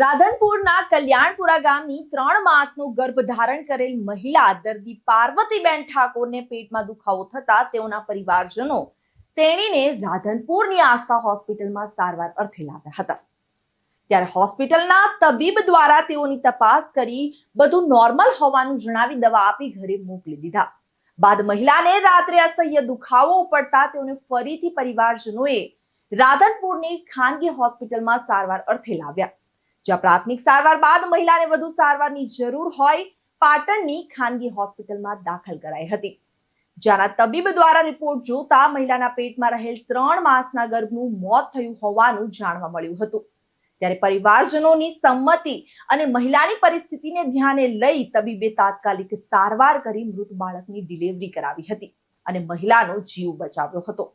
રાધનપુરના કલ્યાણપુરા ગામની ત્રણ માસનો ગર્ભ ધારણ કરેલ મહિલા દર્દી પાર્વતીબેન ઠાકોરને પેટમાં દુખાવો થતા તેઓના પરિવારજનો તેણીને રાધનપુરની આસ્થા હોસ્પિટલમાં સારવાર અર્થે લાવ્યા હતા. ત્યારે હોસ્પિટલના તબીબ દ્વારા તેઓની તપાસ કરી બધું નોર્મલ હોવાનું જણાવી દવા આપી ઘરે મોકલી દીધા. બાદ મહિલાને રાત્રે અસહ્ય દુખાવો ઉપડતા તેઓને ફરીથી પરિવારજનોએ રાધનપુરની ખાનગી હોસ્પિટલમાં સારવાર અર્થે લાવ્યા. જ્યાં પ્રાથમિક સારવાર બાદ મહિલાને વધુ સારવારની જરૂર હોય, પાટણની ખાનગી હોસ્પિટલમાં દાખલ કરાઈ હતી. જ્યાંના તબીબ દ્વારા રિપોર્ટ જોતા મહિલાના પેટમાં રહેલ ત્રણ માસના ગર્ભનું મોત થયું હોવાનું જાણવા મળ્યું હતું. ત્યારે પરિવારજનોની સંમતિ અને મહિલાની પરિસ્થિતિને ધ્યાને લઈ તબીબે તાત્કાલિક સારવાર કરી મૃત બાળકની ડિલિવરી કરાવી હતી અને મહિલાનો જીવ બચાવ્યો હતો.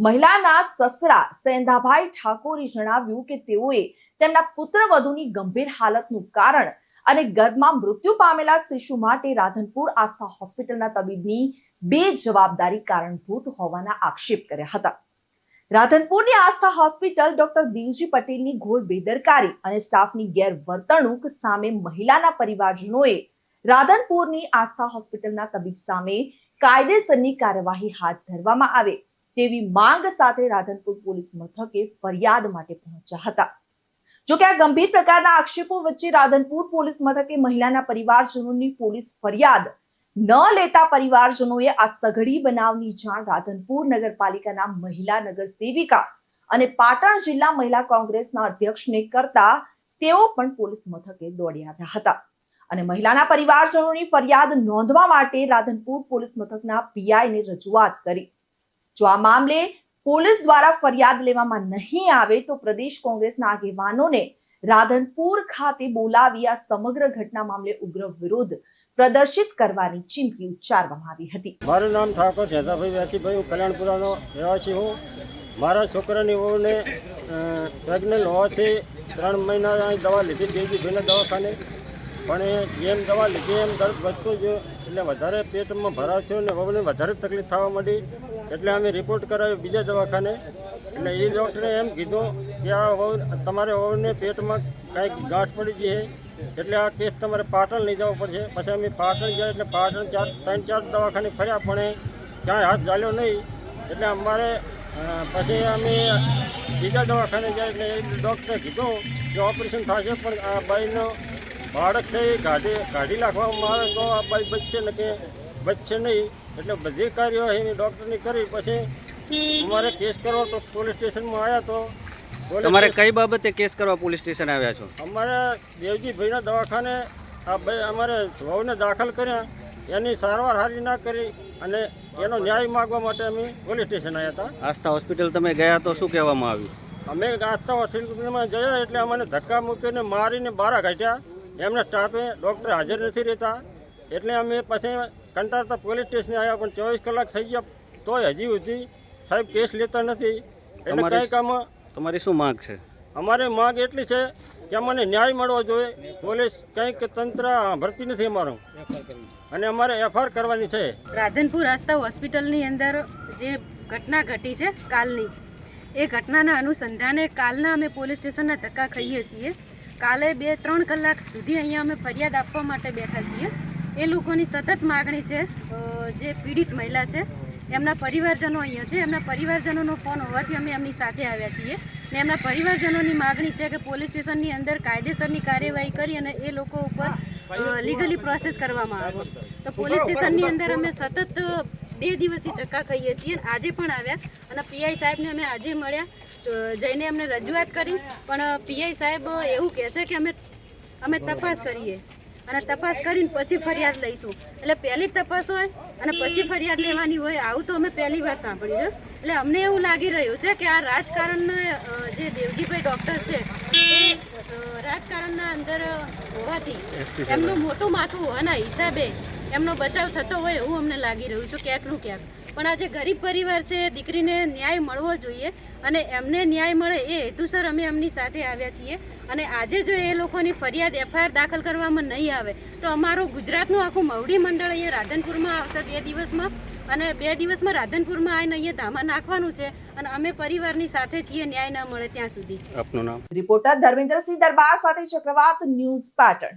મહિલાના સસરા સેંધાભાઈ ઠાકોરે જણાવ્યું કે તેઓએ તેમના પુત્રવધુની ગંભીર હાલતનું કારણ અને ગર્ભમાં મૃત્યુ પામેલા શિશુ માટે રાધનપુર આસ્થા હોસ્પિટલના તબીબની બે જવાબદારી કારણભૂત હોવાના આક્ષેપ કર્યા હતા. રાધનપુરની આસ્થા હોસ્પિટલ ડોક્ટર દેવજી પટેલની ઘોર બેદરકારી અને સ્ટાફની ગેરવર્તણૂક સામે મહિલાના પરિવારજનોએ રાધનપુરની આસ્થા હોસ્પિટલના તબીબ સામે કાયદેસરની કાર્યવાહી હાથ ધરવામાં આવે તેવી માંગ સાથે રાધનપુર પોલીસ મથકે ફરિયાદ માટે પહોંચ્યા હતા. જોકે આ ગંભીર પ્રકારના આક્ષેપો વચ્ચે રાધનપુર પોલીસ મથકે મહિલાના પરિવારજનોની પોલીસ ફરિયાદ ન લેતા પરિવારજનોએ આ સઘળી બનાવની જાણ રાધનપુર નગરપાલિકાના મહિલા નગર સેવિકા અને પાટણ જિલ્લા મહિલા કોંગ્રેસના અધ્યક્ષને કરતા તેઓ પણ પોલીસ મથકે દોડી આવ્યા હતા. અને મહિલાના પરિવારજનોની ફરિયાદ નોંધવા માટે રાધનપુર પોલીસ મથકના પીઆઈને રજૂઆત કરી. જો આ મામલે પોલીસ દ્વારા ફરિયાદ લેવામાં નહીં આવે તો પ્રદેશ કોંગ્રેસના આગેવાનોને રાધનપુર ખાતે બોલાવી આ સમગ્ર ઘટના મામલે ઉગ્ર વિરોધ પ્રદર્શિત કરવાની ચીમકી ઉચ્ચારવામાં આવી હતી. મારું નામ ઠાકોર જેતાભાઈ વ્યાસીભાઈ, હું કલ્યાણપુરાનો રહેવાસી હું. મારા છોકરાની વહુને પ્રેગ્નન્ટ હોવાથી ત્રણ મહિના દવા લીધી દેવજીભાઈના દવાખાને. પણ એ જેમ દવા લીધી એમ દર્દ વધતું જ એટલે વધારે પેટમાં ભરાવ થયો અને વહુને વધારે તકલીફ થવા માંડી. એટલે અમે રિપોર્ટ કરાવ્યો બીજા દવાખાને. એટલે એ ડૉક્ટરે એમ કીધું કે આ વહુ, તમારે વહુને પેટમાં કાંઈક ગાંઠ પડી ગઈ છે. એટલે આ કેસ તમારે પાટણ લઈ જવો પડશે. પછી અમે પાટણ ગયા એટલે પાટણ ચાર, ત્રણ, ચાર દવાખાને ફર્યા પણ ક્યાંય હાથ ચાલ્યો નહીં. એટલે અમારે પછી અમે બીજા દવાખાને ગયા એટલે એ ડૉક્ટરે કીધું કે ઓપરેશન થશે પણ આ બાઈનો બાળક છે એ કાઢી કાઢી નાખવામાં આવે તો આ ભાઈ બચશે ને કે બચશે નહીં? એટલે બધી કાર્યવાહીની ડૉક્ટરની કરી પછી અમારે કેસ કરવો તો પોલીસ સ્ટેશનમાં આવ્યા તો તમારે કઈ બાબતે કેસ કરવા પોલીસ સ્ટેશન આવ્યા છો? અમારે દેવજીભાઈના દવાખાને આ બે અમારે વહુને દાખલ કર્યા. એની સારવાર હારી ના કરી અને એનો ન્યાય માગવા માટે અમે પોલીસ સ્ટેશન આવ્યા હતા. આસ્થા હોસ્પિટલ તમે ગયા તો શું કહેવામાં આવ્યું? અમે આસ્થા હોસ્પિટલમાં ગયા એટલે અમને ધક્કા મૂકીને મારીને બારા કાઢ્યા. એમના સ્ટાફે ડૉક્ટર હાજર નથી રહેતા. એટલે અમે પછી કંટાળતા પોલીસ સ્ટેશને આવ્યા પણ ચોવીસ કલાક થઈ ગયા તોય હજી સુધી સાહેબ કેસ લેતા નથી. એટલે કંઈક આમાં તમારી શું માગ છે? અમારે માગ એટલી છે કે અમને ન્યાય મળવો જોઈએ. પોલીસ કંઈક તંત્ર ભરતી નથી અમારું. અને અમારે એફઆર કરવાની છે. રાધનપુર આસ્થા હોસ્પિટલની અંદર જે ઘટના ઘટી છે કાલની એ ઘટનાના અનુસંધાને કાલના અમે પોલીસ સ્ટેશનના ધક્કા ખાઈએ છીએ. કાલે બે ત્રણ કલાક સુધી અહીંયા અમે ફરિયાદ આપવા માટે બેઠા છીએ. એ લોકોની સતત માગણી છે જે પીડિત મહિલા છે, એમના પરિવારજનો અહીંયા છે, એમના પરિવારજનોનો ફોન હોવાથી અમે એમની સાથે આવ્યા છીએ. ને એમના પરિવારજનોની માગણી છે કે પોલીસ સ્ટેશનની અંદર કાયદેસરની કાર્યવાહી કરી અને એ લોકો ઉપર લીગલી પ્રોસેસ કરવામાં આવે. તો પોલીસ સ્ટેશનની અંદર અમે સતત બે દિવસથી ધક્કા ખાઈએ છીએ. આજે પણ આવ્યા અને પીઆઈ સાહેબને અમે આજે મળ્યા. જઈને એમને રજૂઆત કરી. પણ પીઆઈ સાહેબ એવું કહે છે કે અમે અમે તપાસ કરીએ. અને તપાસ કરીને પછી ફરિયાદ લઈશું. એટલે પહેલી તપાસ હોય અને પછી ફરિયાદ લેવાની હોય આવું તો અમે પહેલી વાર સાંભળ્યું છે. એટલે અમને એવું લાગી રહ્યું છે કે આ રાજકારણનો જે દેવજીભાઈ ડૉક્ટર છે એ રાજકારણના અંદર હોવાથી એમનું મોટું માથું હોવાના હિસાબે એમનો બચાવ થતો હોય એવું અમને લાગી રહ્યું છે ક્યાંકનું ક્યાંક. પણ આ જે ગરીબ પરિવાર છે દીકરીને ન્યાય મળવો જોઈએ અને એમને ન્યાય મળે એ હેતુસર અમે એમની સાથે આવ્યા છીએ. અને આજે જો એ લોકોની ફરિયાદ એફઆઈઆર દાખલ કરવામાં નહીં આવે તો અમારું ગુજરાતનું આખું મવડી મંડળ અહીંયા રાધનપુરમાં આવશે બે દિવસમાં. અને બે દિવસમાં રાધનપુરમાં આવીને અહીંયા ધામા નાખવાનું છે અને અમે પરિવારની સાથે છીએ ન્યાય ન મળે ત્યાં સુધી. આપનું નામ? રિપોર્ટર ધર્મેન્દ્રસિંહ દરબાર સાથે ચક્રવાત ન્યૂઝ પાટણ.